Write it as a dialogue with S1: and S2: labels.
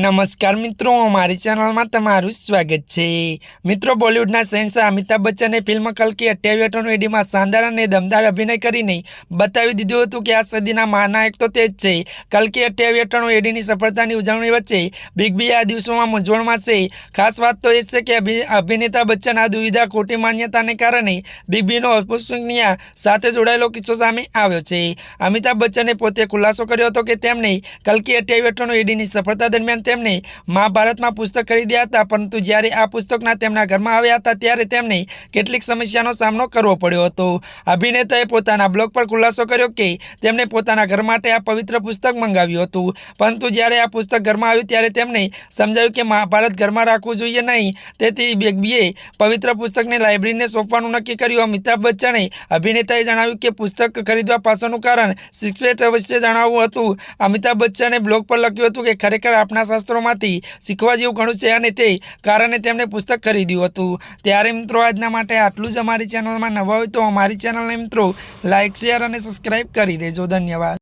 S1: નમસ્કાર મિત્રો અમારી ચેનલમાં તમારું સ્વાગત છે. મિત્રો, બોલિવૂડના શહેનશાહ અમિતાભ બચ્ચને ફિલ્મ કલકી અઠ્યાવી અઠાણું એડીમાં શાનદાર અને દમદાર અભિનય કરીને બતાવી દીધું હતું કે આ સદીના મહાનાયક તો તે જ છે. કલકી અઠ્યાવી અઠાણું એડીની સફળતાની ઉજવણી વચ્ચે બિગ બી આ દિવસોમાં મૂંઝવણમાં છે. ખાસ વાત તો એ છે કે અભિ- અભિનેતા બચ્ચન આ દુવિધા ખોટી માન્યતાને કારણે બિગ બીનો અસ્પૃશ્યનિયા સાથે જોડાયેલો કિસ્સો સામે આવ્યો છે. અમિતાભ બચ્ચને પોતે ખુલાસો કર્યો હતો કે તેમણે કલકી અઠ્યાવી અઠાણું એડીની સફળતા દરમિયાન તેમણે મહાભારતમાં પુસ્તક ખરીદ્યા હતા. પરંતુ જ્યારે આ પુસ્તકના તેમના ઘરમાં આવ્યા હતા, ત્યારે તેમને કેટલીક સમસ્યાનો સામનો કરવો પડ્યો હતો. અભિનેતાએ પોતાના બ્લોગ પર ખુલાસો કર્યો કે તેમણે પોતાના ઘર માટે આ પવિત્ર પુસ્તક મંગાવ્યું હતું. પરંતુ જ્યારે આ પુસ્તક ઘરમાં આવ્યું, ત્યારે તેમણે સમજાવ્યું કે મહાભારત ઘરમાં રાખવું જોઈએ નહીં. તેથી બેગબીએ પવિત્ર પુસ્તકને લાઇબ્રેરીને સોંપવાનું નક્કી કર્યું. અમિતાભ બચ્ચને અભિનેતાએ જણાવ્યું કે પુસ્તક ખરીદવા પાછળનું કારણ સિક્રેટ અવશ્ય જણાવવું હતું. અમિતાભ બચ્ચને બ્લોગ પર લખ્યું હતું કે ખરેખર આપણા શાસ્ત્રોમાંથી શીખવા જેવું ઘણું છે અને તે કારણે તેમણે પુસ્તક ખરીદ્યું હતું. ત્યારે મિત્રો, આજના માટે આટલું જ અમારી ચેનલમાં નવા હોય તો અમારી ચેનલને મિત્રો લાઇક શેર અને સબસ્ક્રાઇબ કરી દેજો. ધન્યવાદ.